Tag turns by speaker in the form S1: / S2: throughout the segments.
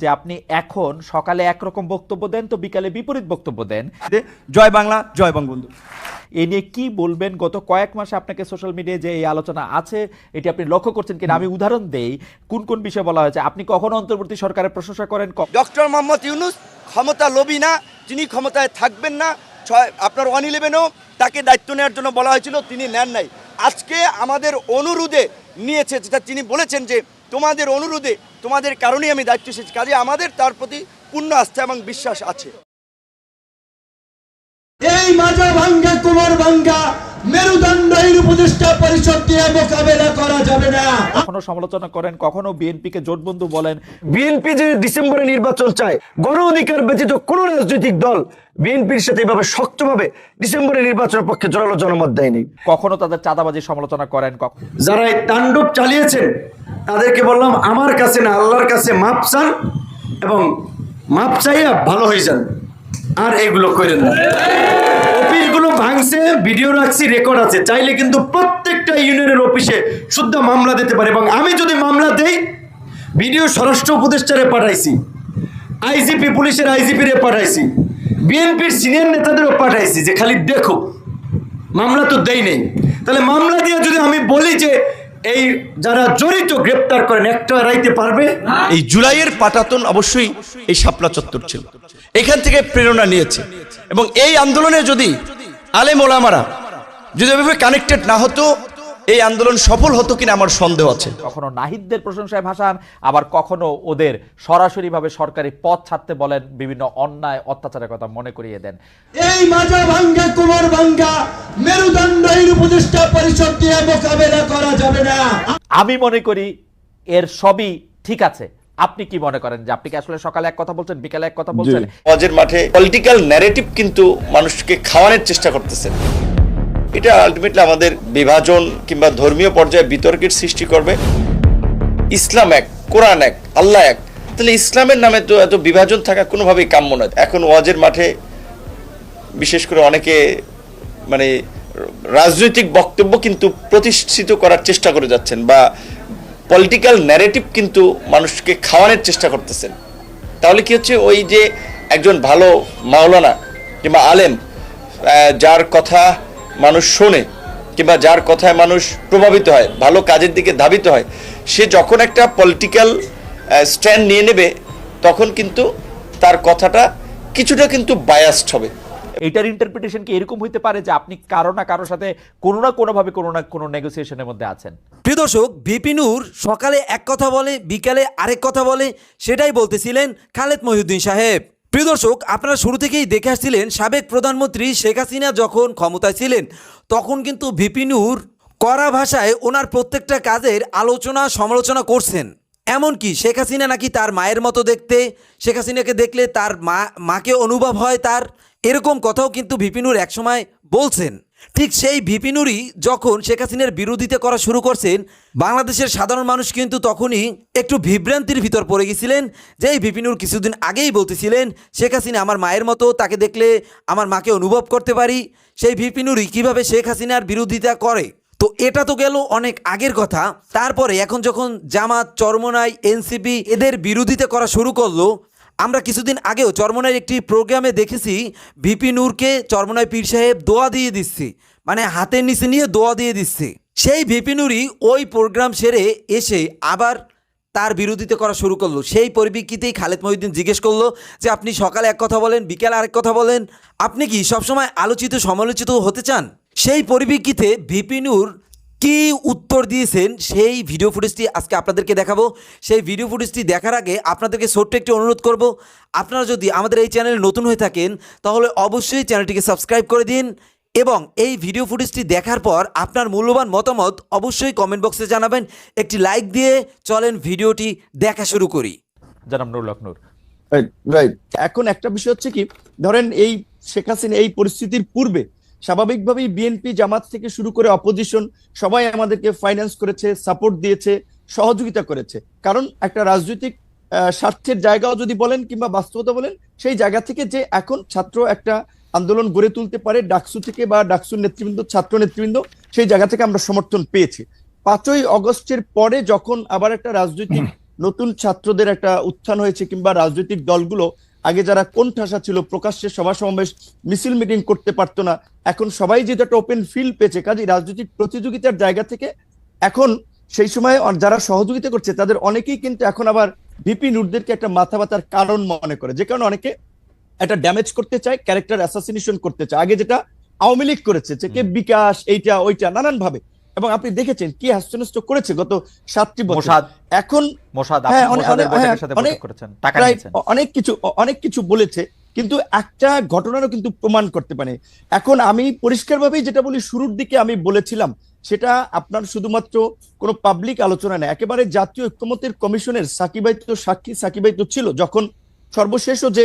S1: যে আপনি এখন সকালে একরকম বক্তব্য দেন তো বিকালে বিপরীত বক্তব্য দেন।
S2: জয় বাংলা জয় বঙ্গবন্ধু।
S1: এ নিয়ে কি বলবেন? গত কয়েক মাসে আপনাকে সোশ্যাল মিডিয়ায় যে এই আলোচনা আছে এটি আপনি লক্ষ্য করছেন কিনা? আমি উদাহরণ দেই কোন কোন বিষয়ে বলা হয়েছে? আপনি কখন অন্তর্বর্তী সরকারের প্রশংসা করেন?
S2: ডক্টর মোহাম্মদ ইউনুস ক্ষমতা লোভী না তিনি ক্ষমতায় থাকবেন না ছয় আপনার ওয়ান ইলেভেনও তাকে দায়িত্ব নেওয়ার জন্য বলা হয়েছিল তিনি নেন নাই। আজকে আমাদের অনুরোধে নিয়েছে যেটা তিনি বলেছেন যে তোমাদের অনুরোধে তোমাদের কারণেই আমি দায়িত্ব এসেছি, কাজে আমাদের তার প্রতি পূর্ণ আস্থা এবং বিশ্বাস আছে।
S3: এই মাজা ভাঙ্গা কোমর ভাঙ্গা মেরুদণ্ড উপদেষ্টা পরিষদ দিয়ে মোকাবেলা করা যাবে না।
S1: কখনো সমালোচনা করেন কখনো বিএনপিকে জোটবন্ধু বলেন।
S4: বিএনপি যে ডিসেম্বরে নির্বাচন চায় গণ অধিকার ব্যতীত কোন রাজনৈতিক দল বিএনপির সাথে এভাবে শক্তভাবে ডিসেম্বরে নির্বাচনের পক্ষে জোরালো জনমত দেয়নি।
S1: কখনো তাদের চাঁদাবাজি সমালোচনা করেন কখ-
S4: যারা এই তাণ্ডব চালিয়েছেন তাদেরকে বললাম আমার কাছে না আল্লাহর কাছে মাপ চান এবং মাপ চাইয়া ভালো হয়ে যান আর এগুলো করেন না। অফিসগুলো ভাঙছে ভিডিও রাখছি রেকর্ড আছে। চাইলে কিন্তু প্রত্যেকটা ইউনিয়নের অফিসে শুদ্ধ মামলা দিতে পারে। এবং আমি যদি মামলা দেই ভিডিও স্বরাষ্ট্র উপদেষ্টারে পাঠাইছি আইজিপি পুলিশের আইজিপি রে পাঠাইছি বিএনপির সিনিয়র নেতাদেরও পাঠাইছি যে খালি দেখো, মামলা তো দেই নেই। তাহলে মামলা দিয়ে যদি আমি বলি যে এই যারা জড়িত গ্রেপ্তার করেন, একটা রাইতে পারবে?
S5: এই জুলাইয়ের পাটাতন অবশ্যই এই শাপলা চত্বর ছিল। এখান থেকে প্রেরণা নিয়েছে। এবং এই আন্দোলনে যদি আলেম ওলামারা যদি এভাবে কানেক্টেড না হতো এই আন্দোলন সফল হতো কিনা আমার সন্দেহ আছে।
S1: কখনো নাহিদদের প্রশংসায় ভাসান আবার কখনো ওদের সরাসরিভাবে সরকারি পথ ছাড়তে বলেন বিভিন্ন অন্যায় অত্যাচারের কথা মনে করিয়ে দেন।
S3: এই মাজা ভাঙ্গা কোমর ভাঙ্গা মেরুদণ্ড এর উপদেষ্টা পরিষদ দিয়ে মোকাবেলা করা যাবে না।
S1: আমি মনে করি এর সবই ঠিক আছে। আপনি কি মনে করেন যে আপনি কি আসলে সকালে এক কথা বলছেন বিকালে এক কথা বলছেন?
S5: হজের মাঠে পলিটিক্যাল ন্যারেটিভ কিন্তু মানুষকে খাওয়ানোর চেষ্টা করতেছে। এটা আলটিমেটলি আমাদের বিভাজন কিংবা ধর্মীয় পর্যায়ে বিতর্কের সৃষ্টি করবে। ইসলাম এক কোরআন এক আল্লাহ এক। তাহলে ইসলামের নামে তো এত বিভাজন থাকা কোনোভাবেই কাম্য নয়। এখন ওয়াজের মাঠে বিশেষ করে অনেকে মানে রাজনৈতিক বক্তব্য কিন্তু প্রতিষ্ঠিত করার চেষ্টা করে যাচ্ছেন বা পলিটিক্যাল ন্যারেটিভ কিন্তু মানুষকে খাওয়ানোর চেষ্টা করতেছেন। তাহলে কি হচ্ছে? ওই যে একজন ভালো মাওলানা কিংবা আলেম যার কথা মানুষ শোনে কিংবা যার কথায় মানুষ প্রভাবিত হয়, ভালো কাজের দিকে ধাবিত হয়, সে যখন একটা পলিটিক্যাল স্ট্যান্ড নিয়ে নেবে, তখন কিন্তু তার কথাটা কিছুটা কিন্তু বায়াসড হবে।
S1: এইটার ইন্টারপ্রিটেশন কি এরকম হইতে পারে যে আপনি কারও না কারোর সাথে কোনো না কোনোভাবে কোনো না কোনো নেগোসিয়েশনের মধ্যে আছেন?
S6: প্রিয় দর্শক বিপিনুর সকালে এক কথা বলে, বিকালে আরেক কথা বলে, সেটাই বলতেছিলেন খালেদ মহিউদ্দিন সাহেব। প্রিয় দর্শক, আপনারা শুরু থেকেই দেখে আসছিলেন সাবেক প্রধানমন্ত্রী শেখ হাসিনা যখন ক্ষমতায় ছিলেন, তখন কিন্তু বিপিনুর কড়া ভাষায় ওনার প্রত্যেকটা কাজের আলোচনা, সমালোচনা করছেন। এমনকি শেখ হাসিনা নাকি তার মায়ের মতো দেখতে, শেখ হাসিনাকে দেখলে তার মা, মাকে অনুভব হয় তার এরকম কথাও কিন্তু ভিপিনুর একসময় বলছেন। ঠিক সেই ভিপিনুরই যখন শেখ হাসিনার বিরোধিতা করা শুরু করছেন, বাংলাদেশের সাধারণ মানুষ কিন্তু তখনই একটু বিভ্রান্তির ভিতর পড়ে গেছিলেন, যে এই ভিপিনুর কিছুদিন আগেই বলতেছিলেন, শেখ হাসিনা আমার মায়ের মতো, তাকে দেখলে আমার মাকে অনুভব করতে পারি। সেই ভিপিনুরই কীভাবে শেখ হাসিনার বিরোধিতা করে? তো এটা তো গেল অনেক আগের কথা। তারপরে এখন যখন জামাত, চরমনাই, এনসিপি এদের বিরোধিতা করা শুরু করল আমরা কিছুদিন আগেও চরমনাইয়ের একটি প্রোগ্রামে দেখেছি, ভিপি নূরকে চরমনাই পীর সাহেব দোয়া দিয়ে দিচ্ছে। মানে হাতের নিচে নিয়ে দোয়া দিয়ে দিচ্ছে। সেই ভিপি নূরই ওই প্রোগ্রাম সেরে এসে আবার তার বিরোধিতা করা শুরু করল। সেই পরিপ্রেক্ষিতেই খালেদ মহিউদ্দিন জিজ্ঞেস করল যে, আপনি সকালে এক কথা বলেন, বিকেলে আরেক কথা বলেন। আপনি কি সবসময় আলোচিত, সমালোচিত হতে চান? সেই পরিপ্রেক্ষিতে ভিপি নূর কি উত্তর দিয়েছেন সেই ভিডিও ফুটেজটি আজকে আপনাদেরকে দেখাবো। সেই ভিডিও ফুটেজটি দেখার আগে আপনাদেরকে ছোট্ট একটি অনুরোধ করব। আপনারা যদি আমাদের এই চ্যানেলে নতুন হয়ে থাকেন তাহলে অবশ্যই চ্যানেলটিকে সাবস্ক্রাইব করে দিন এবং এই ভিডিও ফুটেজটি দেখার পর আপনার মূল্যবান মতামত অবশ্যই কমেন্ট বক্সে জানাবেন। একটি লাইক দিয়ে চলেন ভিডিওটি দেখা শুরু করি।
S1: নুর। লখনুর
S2: রাইট এখন একটা বিষয় হচ্ছে কি ধরেন এই শেখ হাসিনা এই পরিস্থিতির পূর্বে স্বাভাবিকভাবেই বিএনপি জামাত থেকে শুরু করে অপোজিশন সবাই আমাদেরকে ফাইন্যান্স করেছে সাপোর্ট দিয়েছে সহযোগিতা করেছে। কারণ একটা রাজনৈতিক স্বার্থের জায়গাও যদি বলেন কিংবা বাস্তবতা বলেন সেই জায়গা থেকে যে এখন ছাত্র একটা আন্দোলন গড়ে তুলতে পারে ডাকসু থেকে বা ডাকসুর নেতৃবৃন্দ ছাত্র নেতৃবৃন্দ সেই জায়গা থেকে আমরা সমর্থন পেয়েছি। পাঁচই অগস্টের পরে যখন আবার একটা রাজনৈতিক নতুন ছাত্রদের একটা উত্থান হয়েছে কিংবা রাজনৈতিক দলগুলো আগে যারা কোণঠাসা ছিল, প্রকাশ্যে সভা সমাবেশ, মিছিল মিটিং করতে পারতো না। এখন সবাই যেহেতু একটা ওপেন ফিল্ড পেয়েছে, কাজে রাজনৈতিক প্রতিযোগিতার জায়গা থেকে, এখন সেই সময় যারা সহযোগিতা করছে, তাদের অনেকেই কিন্তু এখন আবার ভিপি নুরদেরকে একটা মাথা ব্যথার কারণ মনে করে। যে কারণে অনেকে একটা ড্যামেজ করতে চায় ক্যারেক্টার অ্যাসাসিনেশন করতে চায়। আগে যেটা আওয়ামী লীগ করেছে, যে কে বিকাশ, এইটা, ওইটা নানান ভাবে এবং আপনি দেখেছেন কি হাস্যনষ্ট করেছে গত সাতটি বছর। এখন হ্যাঁ, অনেক- হ্যাঁ, অনেক কিছু অনেক কিছু বলেছে কিন্তু একটা ঘটনারও কিন্তু প্রমাণ করতে পারে। এখন আমি পরিষ্কারভাবেই যেটা বলি শুরুর দিকে আমি বলেছিলাম সেটা আপনার শুধুমাত্র কোনো পাবলিক আলোচনা নেই একেবারে জাতীয় ঐক্যমতের কমিশনের সাকিবাই তো সাক্ষী সাকিবাই তো ছিল যখন সর্বশেষও যে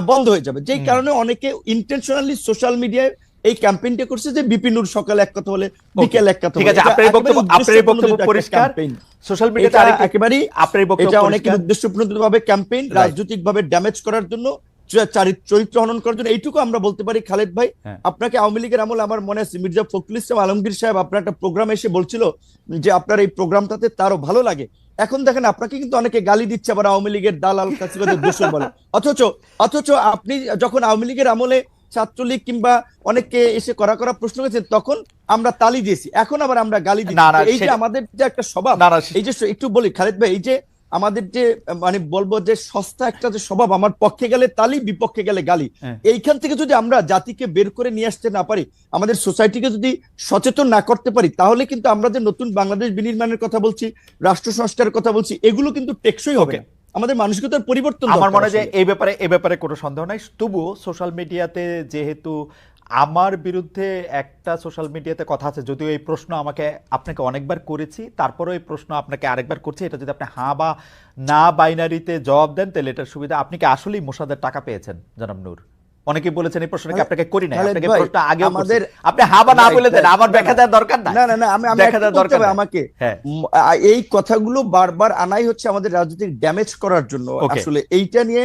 S2: বন্ধ হয়ে যাবে। যেই কারণে অনেকে ইন্টেনশনালি সোশ্যাল মিডিয়ায় এই ক্যাম্পেইনটা করছে যে বিপিনুর সকালে এক কথা বলে বিকেল এক কথা
S1: ঠিক আছে আপনার বক্তব্য আপনার বক্তব্য পরিষ্কার। সোশ্যাল মিডিয়াতে আরেকটি- আপনার বক্তব্য
S2: এটা অনেক
S1: পরিষ্কার।
S2: উদ্দেশ্যপ্রণোদিত ভাবে ক্যাম্পেইন
S1: Right.
S2: রাজনৈতিক ভাবে ড্যামেজ করার জন্য চরিত্র হনন করার জন্য এইটুকু আমরা বলতে পারি খালেদ ভাই।
S1: হ্যাঁ।
S2: আপনাকে আওয়ামী লীগের আমল আমার মনে আছে মির্জা ফখরুল ইসলাম আলমগীর সাহেব আপনার একটা প্রোগ্রাম এসে বলছিল যে আপনার এই প্রোগ্রামটাতে তারও ভালো লাগে। এখন দেখেন আপনাকে কিন্তু অনেকে গালি দিচ্ছে আবার আওয়ামী লীগের দালাল কাছে দূষণ বলে। অথচ অথচ আপনি যখন আওয়ামী লীগের আমলে ছাত্রলীগ কিংবা অনেককে এসে করা করা প্রশ্ন করেছেন তখন আমরা তালি দিয়েছি। এখন আবার আমরা গালি
S1: দিই
S2: এই যে আমাদের যে একটা স্বভাব এই যে একটু বলি খালেদ ভাই এই যে আমাদের যে মানে বলব যে সস্তা একটা যে স্বভাব আমার পক্ষে গেলে তালি বিপক্ষে গেলে গালি।
S1: হ্যাঁ।
S2: এইখান থেকে যদি আমরা জাতিকে বের করে নিয়ে আসতে না পারি আমাদের সোসাইটিকে যদি সচেতন না করতে পারি তাহলে কিন্তু আমরা যে নতুন বাংলাদেশ বিনির্মাণের কথা বলছি রাষ্ট্র সংস্কারের কথা বলছি এগুলো কিন্তু টেকসই হবে আমাদের মানসিকতার পরিবর্তন
S1: আমার মনে হয় এই ব্যাপারে এই ব্যাপারে কোনো সন্দেহ নাই। তবুও সোশ্যাল মিডিয়াতে যেহেতু আমার বিরুদ্ধে একটা সোশ্যাল মিডিয়াতে কথা আছে যদিও এই প্রশ্ন আমাকে আপনাকে অনেকবার করেছি তারপরেও এই প্রশ্ন আপনাকে আরেকবার করছি এটা যদি আপনি হ্যাঁ বা না বাইনারিতে জবাব দেন তাহলে এটার সুবিধা আপনি কি আসলেই মোসাদের টাকা পেয়েছেন জনাব নূর? অনেকে বলেছেন এই প্রশ্নটা কি আপনাকে করি
S2: খালেদ
S1: আপনাকে
S2: ভাই,
S1: প্রশ্ন আগেও
S2: আমাদের-
S1: আপনি হ্যাঁ বা না বলে দেন আমার
S2: না,
S1: ব্যাখ্যা দেওয়ার দরকার
S2: না না না আমি আমি
S1: দেখা দেওয়ার দরকার
S2: আমাকে।
S1: হ্যাঁ।
S2: এই কথাগুলো বারবার আনাই হচ্ছে আমাদের রাজনৈতিক ড্যামেজ করার জন্য। আসলে এইটা নিয়ে